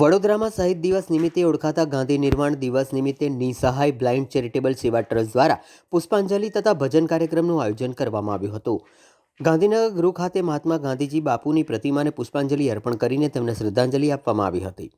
વડોદરામાં શહીદ દિવસ નિમિત્તે ઓળખાતા ગાંધી નિર્વાણ દિવસ નિમિત્તે નિસહાય બ્લાઇન્ડ ચેરિટેબલ સેવા ટ્રસ્ટ દ્વારા પુષ્પાંજલિ તથા ભજન કાર્યક્રમનું આયોજન કરવામાં આવ્યું હતું. ગાંધીનગર ગૃહ ખાતે મહાત્મા ગાંધીજી બાપુની પ્રતિમાને પુષ્પાંજલિ અર્પણ કરીને તેમને શ્રદ્ધાંજલિ આપવામાં આવી હતી.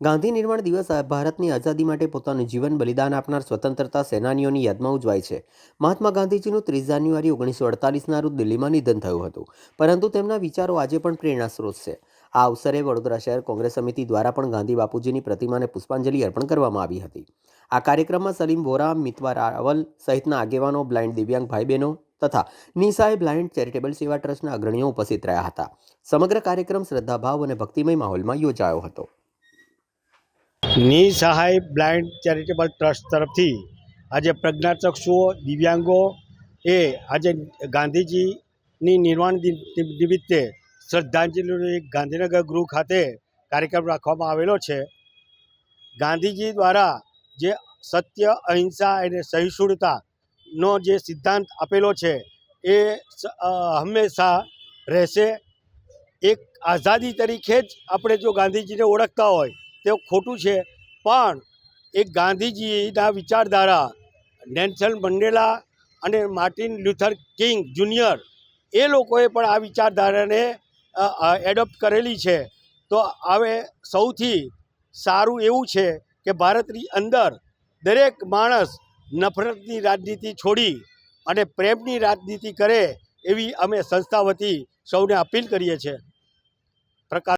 ગાંધી નિર્માણ દિવસ ભારતની આઝાદી માટે પોતાનું જીવન બલિદાન આપનાર સ્વતંત્રતા સેનાનીઓની યાદમાં ઉજવાય છે. મહાત્મા ગાંધીજીનું ત્રીસ જાન્યુઆરી ઓગણીસો અડતાલીસના રોજ દિલ્હીમાં નિધન થયું હતું. પરંતુ તેમના વિચારો આજે પણ પ્રેરણા સ્ત્રોત છે. આ અવસરે વડોદરા શહેર કોંગ્રેસ સમિતિ દ્વારા પણ ગાંધી બાપુજીની પ્રતિમાને પુષ્પાંજલિ અર્પણ કરવામાં આવી હતી. આ કાર્યક્રમમાં સલીમ વોરા, મિતવા રાવલ સહિતના આગેવાનો, બ્લાઇન્ડ દિવ્યાંગ ભાઈ બહેનો તથા નિસાય બ્લાઇન્ડ ચેરિટેબલ સેવા ટ્રસ્ટના અગ્રણીઓ ઉપસ્થિત રહ્યા હતા. સમગ્ર કાર્યક્રમ શ્રદ્ધાભાવ અને ભક્તિમય માહોલમાં યોજાયો હતો. નિસહાય બ્લાઇન્ડ ચેરિટેબલ ટ્રસ્ટ તરફથી આજે પ્રજ્ઞાચક્ષુઓ, દિવ્યાંગો એ આજે ગાંધીજીની નિર્વાણ નિમિત્તે શ્રદ્ધાંજલિનું એક ગાંધીનગર ગૃહ ખાતે કાર્યક્રમ રાખવામાં આવેલો છે. ગાંધીજી દ્વારા જે સત્ય, અહિંસા અને સહિષ્ણુતાનો જે સિદ્ધાંત આપેલો છે, એ હંમેશા રહેશે. એક આઝાદી તરીકે જ આપણે જો ગાંધીજીને ઓળખતા હોય, તે ખોટું છે. પણ એક ગાંધીજીના વિચારધારા, નેલ્સન મંડેલા અને માર્ટિન લ્યુથર કિંગ જુનિયર, એ લોકોએ પણ આ વિચારધારાને એડોપ્ટ કરેલી છે, તો હવે સૌથી સારું એવું છે કે ભારતની અંદર દરેક માણસ નફરતની રાજનીતિ છોડી અને પ્રેમની રાજનીતિ કરે એવી અમે સંસ્થા વતી સૌને અપીલ કરીએ છીએ. પ્રકાશ